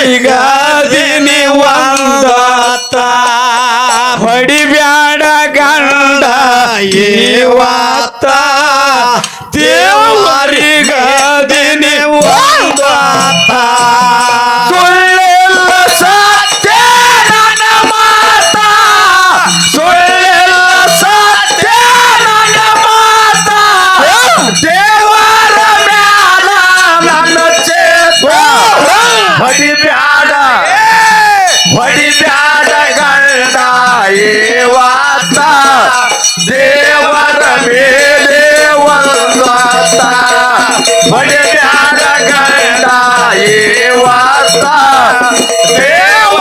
ದೇವರಿಗ ದಿನಿ ಒಂದತ್ತ ಹೊಡಿಬ್ಯಾಡ ಗಂಡ ಇವತ್ತ ದೇವರಿಗ ಹೊಡಿಬ್ಯಾಡ ಗಂಡ ಏ ದೇವರ ಮೇಲೆ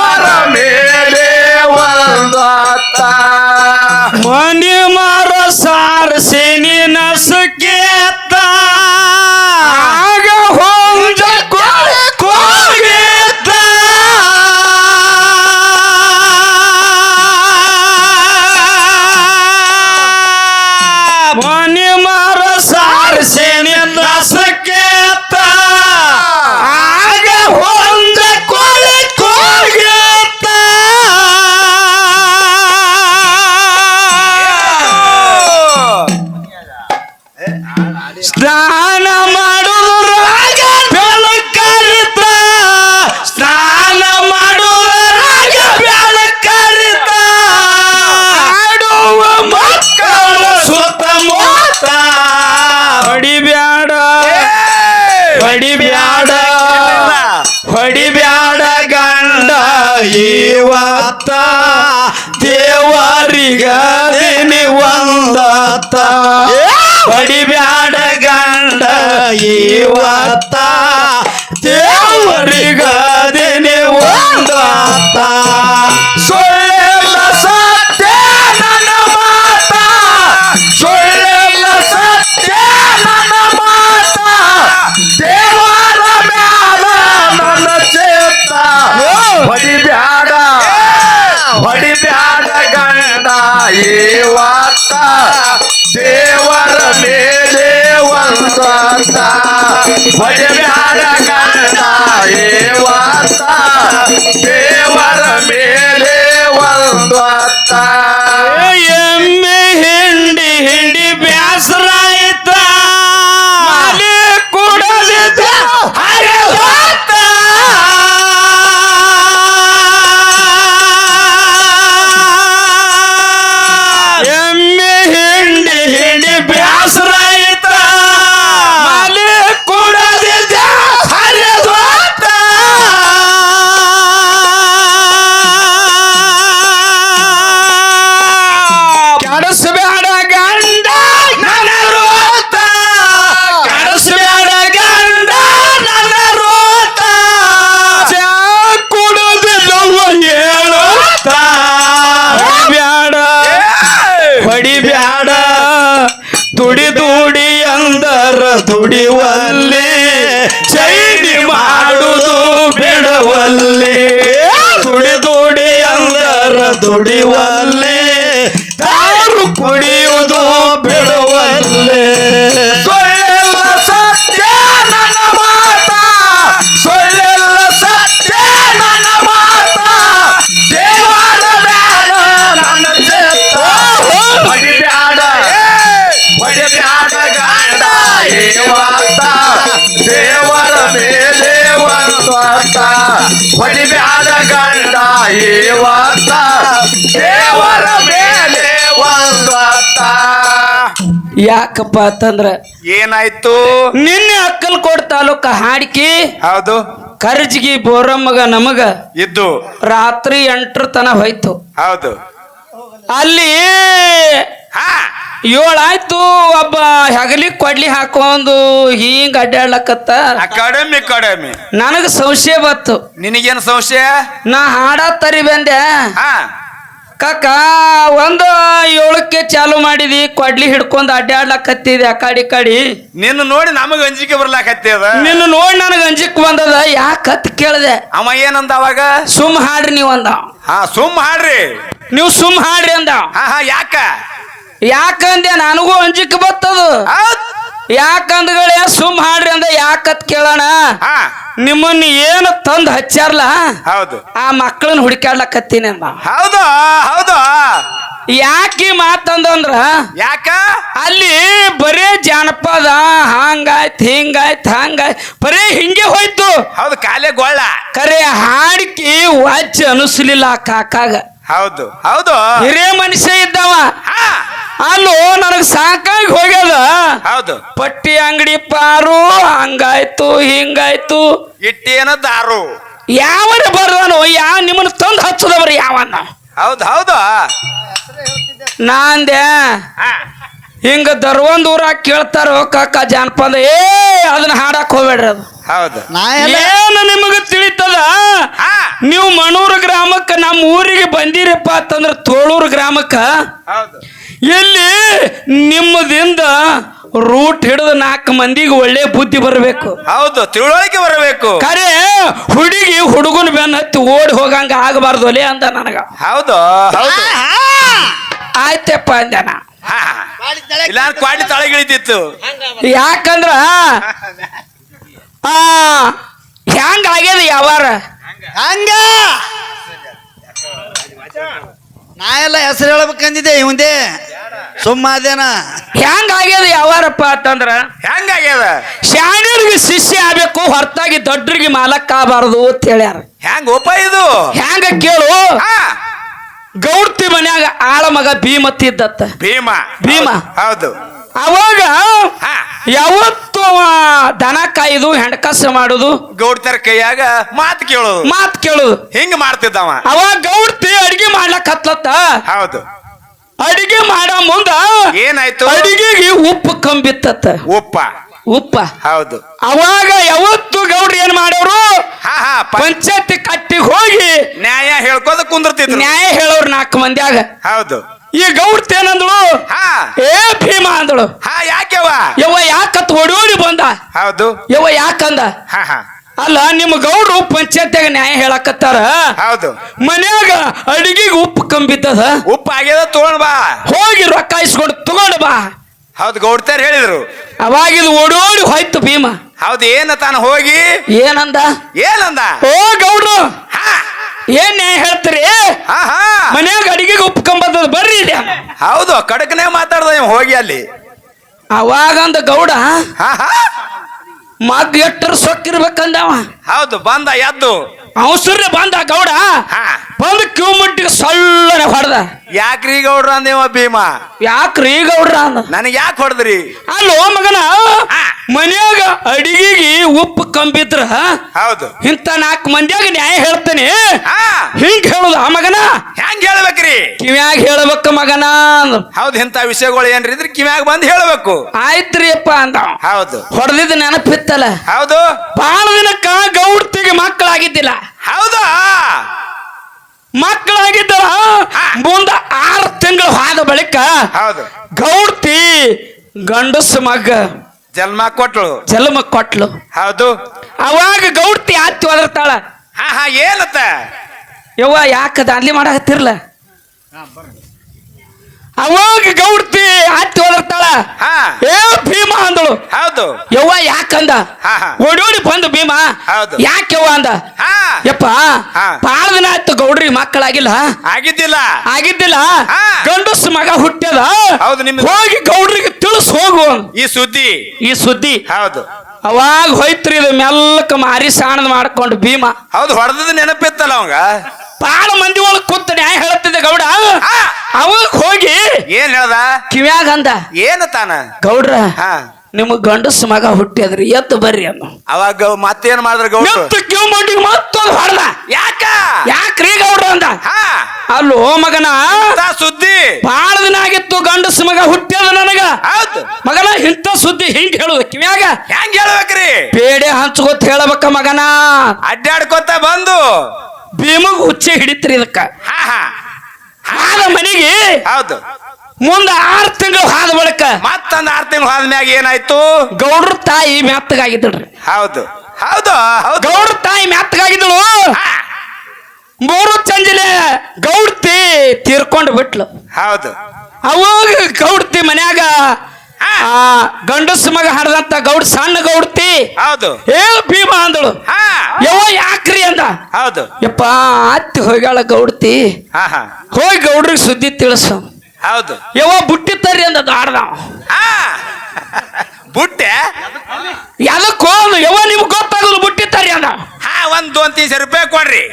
ಏವಾತ ದೇವರ ಮೇಲೆ ಒಂದಾತ ಹೊಡಿಬ್ಯಾಡ ಗಂಡ ಏವಾತ ದೇವರ ಯಾಕಪ್ಪ ಅಂತಂದ್ರ ಏನಾಯ್ತು? ನಿನ್ನೆ ಅಕ್ಕಲ್ಕೋಟ್ ತಾಲೂಕ ಹಾಡಿಕೆ ಹೌದು. ಕರ್ಜಿಗಿ ಬೋರಮ್ಮಗ ನಮಗ ಇದ್ದು. ರಾತ್ರಿ ಎಂಟರ ತನ ಹೋಯ್ತು. ಹೌದು. ಅಲ್ಲಿ ಹಾ. ಏಳಾಯ್ತು ಒಬ್ಬ ಹೆಗಲಿ ಕೊಡ್ಲಿ ಹಾಕೊಂಡು ಹಿಂಗ್ ಅಡ್ಡಾಡ್ಲಕತ್ತ ಅಕಾಡೆಮಿ ಅಕಾಡೆಮಿ ನನಗ ಸಂಶಯ ಬತ್ತು ನಿನಗೇನು ಸಂಶಯ? ನಾ ಹಾಡ ತರಿ ಬಂದೆ ಹಾ. ಕಾಕ ಒಂದು ಏಳಕ್ಕೆ ಚಾಲು ಮಾಡಿದಿ ಕೊಡ್ಲಿ ಹಿಡ್ಕೊಂಡು ಅಡ್ಡಾಡ್ಲಕತ್ತಿದೆ ಆ ಕಾಡಿ ಕಾಡಿ. ನಿನ್ನ ನೋಡಿ ನಮಗ ಅಂಜಿಕೆ ಬರ್ಲಾಕತ್ತದ ನಿನ್ನ ನೋಡಿ ನನಗೆ ಅಂಜಿಕ್ ಬಂದದ ಯಾಕತ್ ಕೇಳ್ದೆ? ಅವ ಏನಂದ ಅವಾಗ? ಸುಮ್ ಹಾಡ್ರಿ ನೀವ್ ಅಂದ. ಹಾ ಸುಮ್ ಹಾಡ್ರಿ. ನೀವು ಸುಮ್ ಹಾಡ್ರಿ ಅಂದ. ಹಾ ಹಾ ಯಾಕ? ಯಾಕಂದೆ ನನಗೂ ಅಂಜಿಕೆ ಬತ್ತದು. ಯಾಕಂದ್ಗಳೇ ಸುಮ್ ಹಾಡ್ರಿ ಅಂದ ಯಾಕತ್ ಕೇಳೋಣ? ಹಾ. ನಿಮ್ಮನ್ನ ಏನು ತಂದ್ ಹಚ್ಚಾರ್ಲ ಹೌದು. ಆ ಮಕ್ಕಳನ್ನ ಹುಡುಕಾಡ್ಲಕತ್ತೀನಿ ಅಮ್ಮ ಹೌದು? ಹೌದು? ಯಾಕೆ ಮಾತಂದ್ರ ಯಾಕ? ಅಲ್ಲಿ ಬರೇ ಜಾನಪದ ಹಂಗಾಯ್ತ್ ಹಿಂಗಾಯ್ತ್ ಹಂಗಾಯ್ತು ಬರೇ ಹಿಂಗೆ ಹೋಯ್ತು. ಹೌದು ಕಾಲೇ ಗೊಳ್ಳ. ಕರೆ ಹಾಡಿಕೆ ವಾಚ್ ಅನಿಸ್ಲಿಲ್ಲ ಆ ಕಾಕಾಗ. ಹೌದು ಹೌದು. ಹಿರಿಯ ಮನುಷ್ಯ ಇದ್ದವ ಹಾ ಅಲ್ಲೋ ನನಗೆ ಸಾಕಾಗಿ ಹೋಗ್ಯದ. ಹೌದು. ಪಟ್ಟಿ ಅಂಗಡಿ ಪಾರು ಹಂಗಾಯ್ತು ಹಿಂಗಾಯ್ತು. ಇಟ್ಟೇನ ದಾರು. ಯಾವನ ಬರ್ದಾನು ಯಾವ ನಿಮ್ಮನ್ನ ತಂದು ಹಚ್ಚದವ್ರಿ ಯಾವನ್ನ ಹೌದು ಹೌದು. ನಾಂದೆ ಹಾ. ಹಿಂಗ ದರ್ವಂದ್ ಊರಾಗ ಕೇಳ್ತಾರ ಕಾಕ ಜಾನಪದ ಏ ಅದನ್ನ ಹಾಡಕ್ ಹೋಗ್ಬೇಡ್ರಿ ಅದು. ಹೌದು. ಏನು ನಿಮಗ ತಿಳಿತದ? ಹಾ. ನೀವು ಮಣೂರು ಗ್ರಾಮಕ್ಕೆ ನಮ್ಮ ಊರಿಗೆ ಬಂದಿರಪ್ಪ ಅಂತಂದ್ರ ತೋಳೂರು ಗ್ರಾಮಕ್ಕ ಹೌದು. ಇಲ್ಲಿ ನಿಮ್ಮದಿಂದ ರೂಟ್ ಹಿಡಿದ ನಾಲ್ಕು ಮಂದಿಗೆ ಒಳ್ಳೆ ಬುದ್ಧಿ ಬರಬೇಕು. ಹೌದು ತಿಳುವಳಿಕೆ ಬರಬೇಕು. ಕರೆ ಹುಡುಗಿ ಹುಡುಗನ ಬೆನ್ನ ಹತ್ತಿ ಓಡಿ ಹೋಗಂಗ ಆಗಬಾರ್ದು ಒಲೆ ಅಂತ ನನಗ. ಹೌದು. ಹೌದು. ಆಯ್ತಪ್ಪ ಅಂದ ಇಲ್ಲ ಕ್ವಾಡಿ ತಳಗಿಳಿತಿತ್ತು. ಯಾಕಂದ್ರ ಆ ಹೆಂಗ ಆಗ್ಯದ ಯಾವಾರ ಹಂಗ. ನಾ ಎಲ್ಲ ಹೆಸರು ಹೇಳ್ಬೇಕಂದಿದ್ದೆ ಇವಂದೇ. ಸುಮ್ಮ ಅದೇನ ಹೆಂಗ ಆಗ್ಯದ ಯಾವಾರಪ್ಪ ಅಂತಂದ್ರ? ಹೆಂಗಾಗ್ಯದ? ಶಾಣ್ಯರಿಗೆ ಶಿಷ್ಯ ಆಗ್ಬೇಕು ಹೊರತಾಗಿ ದೊಡ್ಡರಿಗೆ ಮಾಲಕ್ ಆಗಬಾರದು ಅಂತ ಹೇಳ್ಯಾರ. ಹೆಂಗ್ ಉಪ ಇದು? ಹೆಂಗ ಕೇಳು? ಗೌಡ್ತಿ ಮನ್ಯಾಗ ಆಳ ಮಗ ಭೀಮತ್ತಿದ್ದತ್ತ. ಇದ್ದತ್ತ ಭೀಮ. ಭೀಮ. ಹೌದು. ಅವಾಗ ಹಾ. ಯಾವತ್ತು ಅವ ದನ ಕಾಯ್ದು ಹೆಣ್ಕಾಸ ಮಾಡುದು. ಗೌಡ್ತರ ಕೈಯಾಗ ಮಾತು ಕೇಳೋದು. ಮಾತ್ ಕೇಳುದು. ಹಿಂಗ್ ಮಾಡ್ತಿದ್ದವ. ಅವ ಗೌಡ್ತಿ ಅಡಿಗೆ ಮಾಡ್ಲಕ್ ಹತ್ಲತ್ತ? ಹೌದು. ಅಡಿಗೆ ಮಾಡ ಮುಂದ ಏನಾಯ್ತು? ಅಡಿಗೆಗೆ ಉಪ್ಪು ಕಂಬಿತ್ತತ್ತ. ಉಪ್ಪ. ಉಪ್ಪ. ಹೌದು. ಅವಾಗ ಯಾವತ್ತು ಗೌಡ್ರು ಏನ್ ಮಾಡೋರು ಪಂಚಾಯತಿ ಕಟ್ಟಿಗೆ ಹೋಗಿ ನ್ಯಾಯ ಹೇಳ್ಕೋದ ಕುಂದಿರ್ತಿದ್ರು. ನ್ಯಾಯ ಹೇಳೋರು ನಾಲ್ಕು ಮಂದಿಯಾಗ. ಹೌದು. ಈ ಗೌಡ್ತ ಏನಂದಳು ಹಾ. ಏ ಭೀಮ ಅಂದಳು. ಹಾ ಯಾಕೆವ ಯವ್ವ ಯಾಕತ್ ಓಡೋಡಿ ಬಂದ? ಹೌದು. ಯವ್ವ ಯಾಕಂದ? ಹಾ ಹಾ. ಅಲ್ಲ ನಿಮ್ಮ ಗೌಡ್ರು ಪಂಚಾಯತ್ಯಾಗ ನ್ಯಾಯ ಹೇಳಕತ್ತಾರ? ಹೌದು. ಮನ್ಯಾಗ ಅಡಿಗೆಗೆ ಉಪ್ಪು ಕಂಬಿದ್ದದ? ಉಪ್ಪು ಆಗ್ಯದ ತಗೊಂಡ್ ಬಾ. ಹೋಗಿ ರೊಕ್ಕ ಇಸ್ಕೊಂಡು ತಗೊಂಡು ಬಾ. ಹೌದು ಗೌಡ್ತಾರ ಹೇಳಿದ್ರು. ಅವಾಗಿದು ಓಡೋಡಿ ಹೋಯ್ತು ಭೀಮ. ಹೌದು ಏನ ತಾನು ಹೋಗಿ? ಏನಂದ? ಏನಂದ? ಓ ಗೌಡ್ರು. ಹಾ. ಏನ್ ನ್ಯಾಯ ಹೇಳ್ತೀರಿ? ಹಾ ಹಾ ಮನ್ಯಾಗ ಅಡಿಗೆಗೆ ಬರ್ರಿ ಇಲ್ಲಿ. ಹೌದು ಕಡಕನೇ ಮಾತಾಡ್ದ ಹೋಗಿ ಅಲ್ಲಿ. ಅವಾಗಂದ ಗೌಡ ಹಾ ಹಾ ಮಗ್ ಎಟ್ಟರು ಸೊಕ್ಕಿರ್ಬೇಕಂದವ. ಹೌದು ಬಂದ ಎದ್ದು. ಅವಸರ್ರೆ ಬಂದ ಗೌಡ ಹಾ. ಬಂದು ಕ್ಯೂ ಮುಟ್ಟಿಗೆ ಸೊಳ್ಳನೆ ಹೊಡೆದ. ಯಾಕ್ರಿ ಗೌಡ್ರ ಅಂದೇವ ಭೀಮ? ಯಾಕ್ರಿ ಗೌಡ್ರ ಅಂದ? ನನಗೆ ಯಾಕೆ ಹೊಡೆದ್ರಿ? ಅಲ್ಲೋ ಮಗನ ಮನ್ಯಾಗ ಅಡಿಗೆಗೆ ಉಪ್ಪು ಕಂಬಿದ್ರ ಹೌದು. ಇಂತ ನಾಲ್ಕು ಮಂದಿಯಾಗ ನ್ಯಾಯ ಹೇಳ್ತೇನೆ. ಹಿಂಗ್ ಹೇಳುದ ಆ ಮಗನ? ಹೆಂಗ್ ಹೇಳ್ಬೇಕ್ರಿ? ಕಿವ್ಯಾಗ ಹೇಳ್ಬೇಕ ಮಗನ ಹೌದು ಇಂತ ವಿಷಯಗಳು ಏನ್ರಿ ಇದ್ರೆ ಕಿವ್ಯಾಗ ಬಂದು ಹೇಳ್ಬೇಕು. ಆಯ್ತ್ರಿ ಅಪ್ಪ ಅಂದ. ಹೌದು. ಹೊಡೆದಿದ್ದ ನೆನಪಿತ್ತಲ್ಲ? ಹೌದು. ಬಾಳ ದಿನಕ್ಕ ಗೌಡ್ತಿಗೆ ಮಕ್ಕಳಾಗಿದ್ದಿಲ್ಲ. ಹೌದಾ? ಮಕ್ಕಳಾಗಿದ್ದಲ್ಲ? ಮುಂದ ಹಾದ ಬಳಿಕ ಹೌದು. ಗೌಡ್ತಿ ಗಂಡಸ ಮಗ. ಜನ್ಮ ಕೊಟ್ಳು. ಜನ್ಮ ಕೊಟ್ಲು. ಹೌದು. ಅವಾಗ ಗೌಡ್ತಿ ಆತ್ತಿ ಒದರ್ತಾಳ. ಹಾ ಹಾ ಏನತ್ತ? ಯವ್ವ ಯಾಕ ದಾನ್ಲಿ ಮಾಡಾಕತ್ತಿರ್ಲ. ಅವಾಗ ಗೌಡ್ತಿ ಆತ್ತಿ ಒದರ್ತಾಳ. ಹಾ. ಏ ಭೀಮ ಅಂದಳು. ಹೌದು. ಯವ್ವ ಯಾಕಂದ ಓಡೋಡಿ ಬಂದ ಓಡಿ ಓಡಿ ಬಂದು ಭೀಮ. ಹೌದು. ಯಾಕೆವ್ವ ಅಂದ? ಹಾ. ಯಪ್ಪ ಹಾ. ಬಾಳ ದಿನ ಆಯ್ತು ಗೌಡ್ರಿ ಮಕ್ಕಳಾಗಿಲ್ಲ. ಆಗಿದ್ದಿಲ್ಲ. ಆಗಿದ್ದಿಲ್ಲ. ಹಾ. ಗಂಡಸ್ ಮಗ ಹುಟ್ಟ್ಯದ? ಹೌದು, ನಿಮ್ಗೆ ಹೋಗಿ ಗೌಡ್ರಿಗೆ ತಿಳಿಸ್ ಹೋಗು ಈ ಸುದ್ದಿ. ಈ ಸುದ್ದಿ. ಹೌದು. ಅವಾಗ ಹೋಯ್ತ್ರಿ ಇದು ಮೆಲ್ಲಕ ಮಾರಿ ಸಾಣದ್ ಮಾಡ್ಕೊಂಡು ಭೀಮ. ಹೌದು ಹೊಡೆದ ನೆನಪಿತ್ತಲ್ಲ ಅವಂಗ? ಬಾಳ ಮಂದಿ ಒಳಗ್ ಕೂತ ನ್ಯಾಯ ಹೇಳ್ತಿದ್ದೆ ಗೌಡ. ಅವಾಗ ಹೋಗಿ ಏನ್ ಹೇಳ್ದ? ಕಿವ್ಯಾಗ ಅಂದ? ಏನ ತಾನ? ಗೌಡ್ರ ಹಾ. ನಿಮಗ್ ಗಂಡಸ ಮಗ ಹುಟ್ಟಿದ್ರಿ ಎತ್ತು ಬರ್ರಿ ಅನ್ನು. ಅವಾಗ ಮತ್ತೇನ್ ಮಾಡಿದ್ರ ಗೌಡ್ರು? ಎತ್ತು ಕಿವ್ ಮಂಡಿಗೆ ಮತ್ತೊಂದು ಹೊಡೆದ. ಯಾಕ? ಯಾಕ್ರಿ ಗೌಡ್ರ ಅಂದ? ಹಾ. ಅಲ್ಲೋ ಮಗನ? ಇಂಥ ಸುದ್ದಿ. ಬಾಳ ದಿನ ಆಗಿತ್ತು ಗಂಡಸ ಮಗ ಹುಟ್ಟಿದ ನನಗ. ಹೌದು. ಮಗನ ಇಂತ ಸುದ್ದಿ ಹಿಂಗ್ ಹೇಳುದು ಕಿವ್ಯಾಗ? ಹೆಂಗ್ ಹೇಳ್ಬೇಕ್ರಿ? ಬೇಡೆ ಹಂಚ್ಕೊತ ಹೇಳಬೇಕ ಮಗನ. ಅಡ್ಡಾಡ್ಕೊತ ಬಂದು. ಭೀಮಗ್ ಹುಚ್ಚೆ ಹಿಡಿತ್ರಿ ಇದಕ್ಕ. ಹಾ ಹಾ. ಆದ ಮನೆಗೆ ಹೌದು. ಮುಂದ ಆರು ತಿಂಗಳು ಹಾದ ಬಳಿಕ ಮತ್ತೊಂದು ಆರ್ ತಿಂಗಳು ಮ್ಯಾಗ ಏನಾಯ್ತು? ಗೌಡ್ರ ತಾಯಿ ಮೆತ್ತಗಾಗಿದ್ದಳ್ರಿ ಹೌದು. ಹೌದು ಹೌದು. ಗೌಡ್ರ ತಾಯಿ ಮ್ಯಾತ್ಗಾಗಿದ್ದಳು. ಮೂರು ಚಂಜಲೆ ಗೌಡ್ತಿ ತೀರ್ಕೊಂಡು ಬಿಟ್ಲು. ಹೌದು. ಅವಾಗ ಗೌಡ್ತಿ ಮನ್ಯಾಗ ಗಂಡಸ ಮಗ ಹಾಡ್ದಂತ ಗೌಡ್ ಸಣ್ಣ ಗೌಡ್ತಿ ಹೌದು. ಏ ಭೀಮ ಅಂದಳು. ಹಾ. ಯವ್ವ ಯಾಕ್ರಿ ಅಂದ? ಹೌದು. ಯಪ್ಪ ಅತ್ತಿ ಹೋಗ್ಯಾಳ ಗೌಡ್ತಿ. ಹೋಗಿ ಗೌಡ್ರಿಗೆ ಸುದ್ದಿ ತಿಳಿಸು. ಹೌದು. ಯಾವ ಬುಟ್ಟಿ ತರ್ರಿ ಅಂದ ಹಾ ಬುಟ್ಟೆ? ಯಾವ್ದಕ್ಕೋ ಯಾವ ನಿಮ್ಗೆ ಗೊತ್ತಾಗಲ್ಲ ಬುಟ್ಟಿ ತರ್ರಿ ಅಂದ. ಹಾ ಒಂದು ಒಂದ್ ತೀಸ ರೂಪಾಯಿ ಕೊಡ್ರಿ.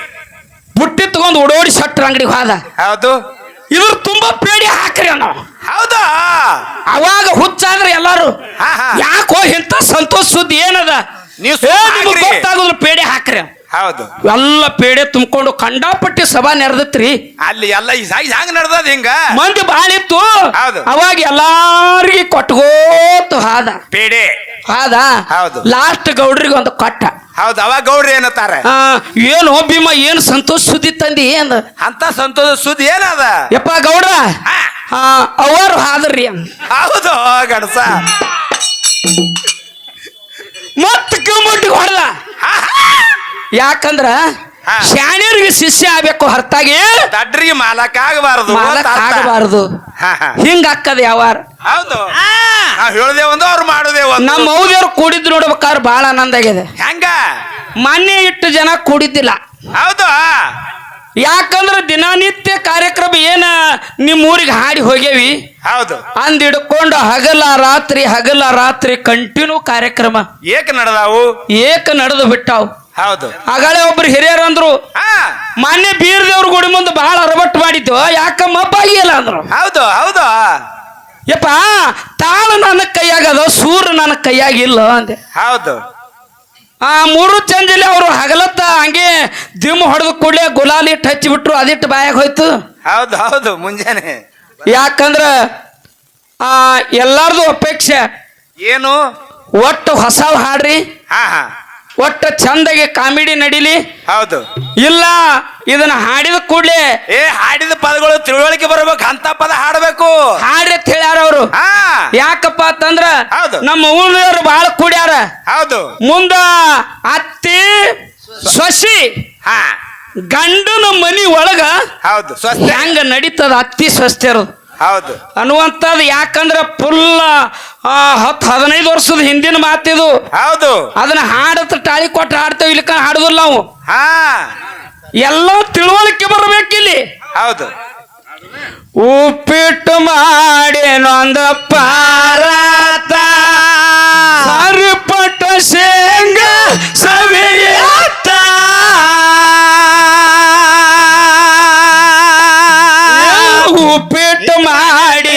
ಬುಟ್ಟಿ ತಗೊಂಡು ಓಡೋಡಿ ಶಟ್ರ ಅಂಗಡಿಗೆ ಹೋದ. ಹೌದು. ಇದ್ರ ತುಂಬಾ ಪೇಡಿ ಹಾಕ್ರಿ ಅಣ್ಣ ಹೌದಾ. ಅವಾಗ ಹುಚ್ಚಾದ್ರೆ ಎಲ್ಲಾರು ಯಾಕೋ ಇಂಥ ಸಂತೋಷ ಸುದ್ದಿ ಏನದ? ನೀವು. ಗೊತ್ತಾಗುದಿಲ್ಲ ಪೇಡೆ ಹಾಕ್ರಿ ಹೌದು. ಎಲ್ಲ ಪೇಡೆ ತುಂಬಿಕೊಂಡು ಕಂಡಾಪಟ್ಟಿ ಸಭಾ ನೆರೆದತ್ರಿ. ಅಲ್ಲಿ ಎಲ್ಲ ಈ ಸಾಯಿ ಹಂಗ ನಡ್ದದ ಹಿಂಗ? ಮಂದಿ ಬಾಳಿತ್ತು ಹೌದು. ಅವಾಗ ಎಲ್ಲಾರ್ಗಿ ಕೊಟ್ಕೋತ ಹಾದ. ಪೇಡೆ. ಹಾದ? ಹೌದು. ಲಾಸ್ಟ್ ಗೌಡ್ರಿಗೆ ಒಂದು ಕೊಟ್ಟ. ಹೌದು ಅವಾಗ ಗೌಡ್ರಿ ಏನತ್ತಾರ ಆ, ಏನು ಭೀಮ ಏನು ಸಂತೋಷ ಸುದ್ದಿ ತಂದಿ ಏನ್? ಅಂತ ಸಂತೋಷ ಸುದ್ದಿ ಏನದ? ಯಪ್ಪ ಗೌಡ್ರ ಹಾ, ಆ, ಅವರು ಹಾದ್ರಿ ಹೌದು ಹೌದು ಗಣಸ. ಮತ್ತೆ ಕಿಮ್ಮಟ್ಟಿಗೆ ಹೊಡೆದ. ಯಾಕಂದ್ರ. ಶಾಣ್ಯರಿಗೆ ಶಿಷ್ಯ ಆಗ್ಬೇಕು ಹೊರತಾಗಿ ದಡ್ರಿಗೆ ಮಾಲಕ್ ಆಗಬಾರದು ಮಾಲಕ್ ಆಗಬಾರದು. ಹಿಂಗ ಅಕ್ಕದ ಯಾವಾರ. ಹೌದು. ಹೇಳ್ದೆ ಒಂದು ಅವ್ರು ಮಾಡುದೇ ಒಂದು. ನಮ್ಮ ಮೌದಿಯವ್ರು ಕೂಡಿದ್ದು ನೋಡ್ಬೇಕಾದ್ರೆ ಬಹಳ ಆನಂದ ಆಗಿದೆ. ಹೆಂಗ? ಮೊನ್ನೆ ಇಟ್ಟು ಜನ ಕೂಡಿದ್ದಿಲ್ಲ. ಹೌದು? ಯಾಕಂದ್ರ ದಿನನಿತ್ಯ ಕಾರ್ಯಕ್ರಮ ಏನ ನಿಮ್ಮ ಊರಿಗೆ ಹಾಡಿ ಹೋಗೇವಿ ಹೌದು. ಅಂದ್ ಹಿಡ್ಕೊಂಡು ಹಗಲ ರಾತ್ರಿ ಹಗಲ ರಾತ್ರಿ ಕಂಟಿನ್ಯೂ ಕಾರ್ಯಕ್ರಮ. ಏಕ ನಡೆದಾವು? ಏಕ ನಡೆದು ಬಿಟ್ಟಾವ್. ಹೌದು. ಆಗಳೇ ಒಬ್ರು ಹಿರಿಯರು ಅಂದ್ರು ಮಾನ್ಯ ಬೀರ್ದೇವ್ರ ಗುಡಿ ಮುಂದೆ ಬಹಳ ಅರಬಟ್ಟು ಮಾಡಿದ್ದು ಯಾಕಮ್ಮ ಮಬ್ಬಾಗಿಲ್ಲ ಅಂದ್ರು. ಹೌದು ಹೌದು. ಯಪ್ಪ ತಾಳು ನನ್ನ ಕೈಯಾಗದ ಸೂರ್ಯ ನನ್ನ ಕೈಯಾಗಿಲ್ಲ ಅಂದೆ. ಹೌದು. ಆ ಮೂರು ಚಂದಿಲಿ ಅವರು ಹಗಲತ್ತ ಹಂಗೆ ದಿಮ್ ಹೊಡೆದ ಕೂಡಲೇ ಗುಲಾಲ್ ಇಟ್ಟು ಹಚ್ಚಿಬಿಟ್ರು ಅದಿಟ್ಟು ಬಾಯಾಗ ಹೋಯ್ತು. ಹೌದು ಹೌದು ಮುಂಜಾನೆ. ಯಾಕಂದ್ರ ಆ ಎಲ್ಲಾರ್ದು ಅಪೇಕ್ಷೆ ಏನು? ಒಟ್ಟು ಹೊಸ ಹಾಡ್ರಿ. ಹಾ ಹಾ. ಒಟ್ಟು ಚಂದಗೆ ಕಾಮಿಡಿ ನಡೀಲಿ? ಹೌದು. ಇಲ್ಲ ಇದನ್ನ ಹಾಡಿದ ಕೂಡಲೇ ಏ ಹಾಡಿದ ಪದಗಳು ತಿಳುವಳಿಕೆ ಬರ್ಬೇಕು ಅಂತ ಪದ ಹಾಡಬೇಕು. ಹಾಡ್ರಿ ಅಂತ ಹೇಳ್ಯಾರ ಅವರು. ಹಾ. ಯಾಕಪ್ಪ ಅಂತಂದ್ರ ಹೌದು. ನಮ್ಮ ಊರಿನವ್ರು ಬಹಳ ಕೂಡ್ಯಾರ. ಹೌದು. ಮುಂದ ಅತ್ತಿ ಸೊಸಿ ಹಾ. ಗಂಡನ ಮನಿ ಒಳಗ ಹೌದು. ಸ್ವಸ್ಥ ಹೆಂಗ ನಡೀತದ ಅತ್ತಿ ಸ್ವಸ್ಥರು ಹೌದು. ಅನ್ನುವಂಥದ್ದು ಯಾಕಂದ್ರೆ ಫುಲ್ ಹತ್ತು ಹದಿನೈದು ವರ್ಷದ ಹಿಂದಿನ ಮಾತಿದು. ಹೌದು. ಅದನ್ನ ಹಾಡತ್ತ ಟಾಳಿ ಕೊಟ್ಟು ಹಾಡ್ತೇವೆ ಇಲ್ಲಿಕ ಹಾಡುದಿಲ್ಲ ನಾವು. ಹಾ. ಎಲ್ಲ ತಿಳುವಳಿಕೆ ಬರ್ಬೇಕಿಲ್ಲಿ ಹೌದು. ಉಪ್ಪಿಟ್ಟು ಮಾಡಿ ಅಂದ ಪಾರಾತ. ಸರಿಪಟ್ಟ ಶೇಂಗ ಸವಿಯಾತ ಉಪ್ಪಿಟ್ಟು ಮಾಡಿ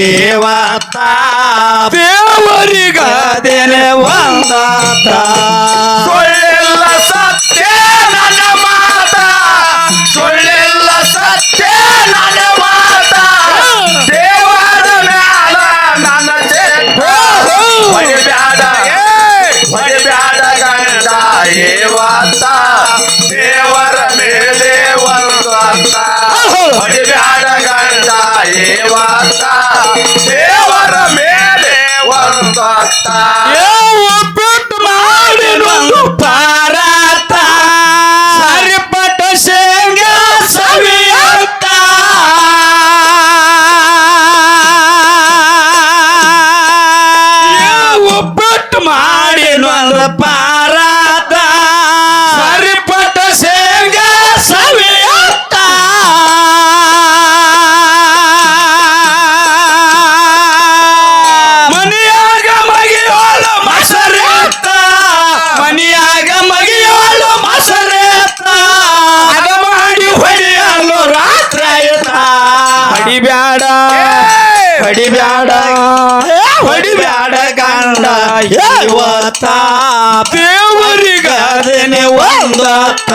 ಇವತ್ತ ದೇವರಿಗಾದೇನೆ ಒಂದತ್ತ ಸುಳ್ಳೆಲ್ಲ ಸತ್ಯ ನನ್ನ ಮಾತ. ಸೊಳ್ಳೆಲ್ಲ ಸತ್ಯ ನನ್ನ ಮಾತ. ದೇವರ ಮ್ಯಾಲ ನನ್ನ ಚೆಟ್ಟ ಹೊಡಿಬ್ಯಾಡ ಹೊಡಿಬ್ಯಾಡ ಗಂಡ ಏವತ್ತ. ದೇವರ ಮೇಲೆ ಒಂದು ಅತ್ತ ಹೊಡಿಬ್ಯಾಡ ಗಂಡ ಏವತ್ತ ಒಂದು ಹೊಡಿಬ್ಯಾಡ. ಹೊಡಿಬ್ಯಾಡ. ಹೊಡಿಬ್ಯಾಡ ಗಂಡ. ಇವತ್ತ ದೇವರಿಗಾದನೆ ಒಂದತ್ತ.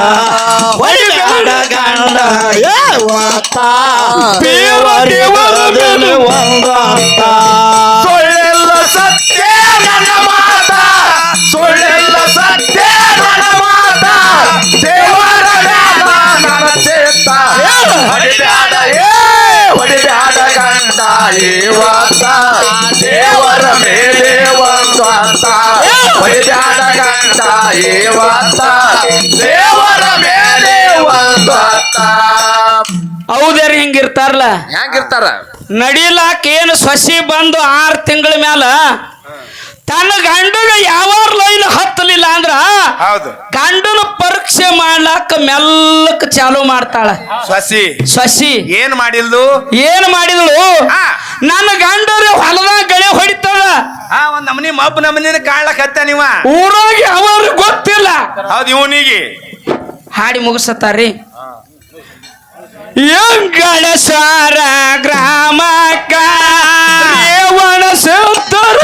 ಹೊಡಿಬ್ಯಾಡ ಗಂಡ. ಇವತ್ತ ದೇವರಿಗಾದನೆ ಒಂದತ್ತ. ಸುಳ್ಳೆಲ್ಲ ಸತ್ಯ ನನ್ನ ಮಾತ. ಸುಳ್ಳೆಲ್ಲ ಸತ್ಯ ನನ್ನ ಮಾತ. ದೇವರ ನನ್ನ ಹೊಡಿಬ್ಯಾಡ ಇವತ್ತ ದೇವರ ಮೇಲೆ ಒಂದು ಅಂತ ಹೊಡಿಬ್ಯಾಡ ಗಂಡ ದೇವರ ಮೇಲೆ ಒಂದು ಹೌದ್ರಿ ಹೌದೇರಿ ಹಿಂಗಿರ್ತಾರಲ್ಲ? ಹೆಂಗಿರ್ತಾರ ನಡಿಲಾಕ ಏನು ಸಸಿ ಬಂದು ಆರು ತಿಂಗಳ ಮ್ಯಾಲ ತನ್ನ ಗಂಡನ ಯಾವ ಲೈನ್ ಹತ್ತಲಿಲ್ಲ ಅಂದ್ರ ಹೌದು. ಗಂಡನ ಪರೀಕ್ಷೆ ಮಾಡ್ಲಾಕ ಮೆಲ್ಲಕ್ ಚಾಲು ಮಾಡ್ತಾಳ. ಸಸಿ. ಸಸಿ. ಏನ್ ಮಾಡಿಲ್ದು? ಏನ್ ಮಾಡಿದ್ಲು. ನನ್ನ ಗಂಡರ ಹೊಲದಾಗ ಗಳೆ ಹೊಡಿತಾಳ ಆ ಒಂದ್ ನಮನಿ ಮಬ್ ನಮನಿನ ಕಾಣ್ಲಕ್ ಹತ್ತ ನೀವ? ಊರಾಗ ಯಾವಾಗ ಗೊತ್ತಿಲ್ಲ. ಹೌದ್ ಇವನಿಗೆ. ಹಾಡಿ ಮುಗಿಸತ್ತಾರಿ ಎಂಗಳ ಸಾರ ಗ್ರಾಮಕ್ಕ. ರೇವಣ ಸುತ್ತರ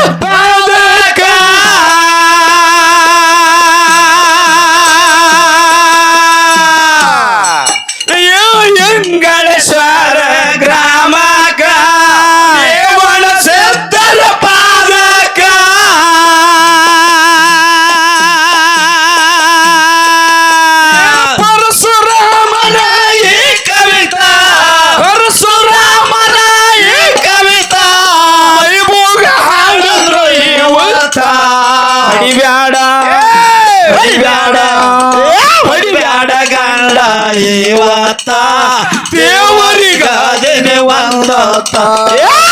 ಒಂದತ್ತ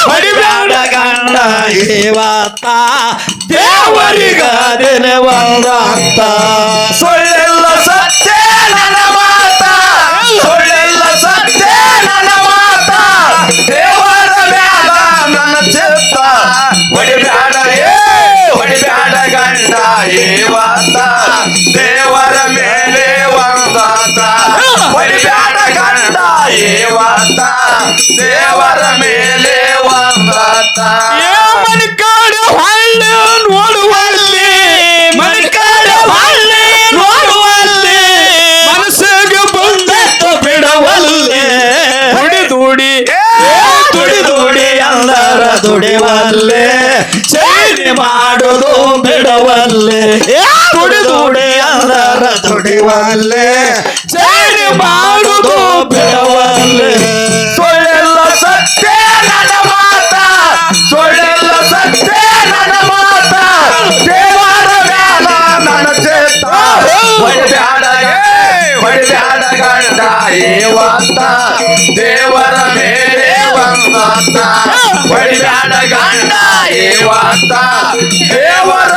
ಹೊಡಿಬ್ಯಾಡ ಗಂಡ ಇವತ್ತ ದೇವರಿಗಾದೇನೆ ಒಂದತ್ತ ಸುಳ್ಳೆಲ್ಲ ಸತ್ಯ ನನ್ನ ಮಾತ. ಸೊಳ್ಳೆಲ್ಲ ಸತ್ಯ ನನ್ನ ಮಾತ. ದೇವರ ಬ್ಯಾಡ ನನ್ನ ಚಿತ್ತ. ಹೊಡಿಬ್ಯಾಡ ಏ ಹೊಡಿಬ್ಯಾಡ ಗಂಡ ಏವಾತ ದೇವರ ಮೇಲೆ ಒಂದಾತ ಹೊಡಿಬ್ಯಾಡ ಗಂಡ ಏವಾತ ದೇವರ ದುಡಿವಲ್ಲೆ ಚೈನಿ ಮಾಡೋದು ಬಿಡವಲ್ಲೇ ದುಡಿ ದುಡಿ ಎಲ್ಲರ ಗಂಡ ಇವತ್ತ ದೇವರ ಮೇಲೆ ಒಂದಾತ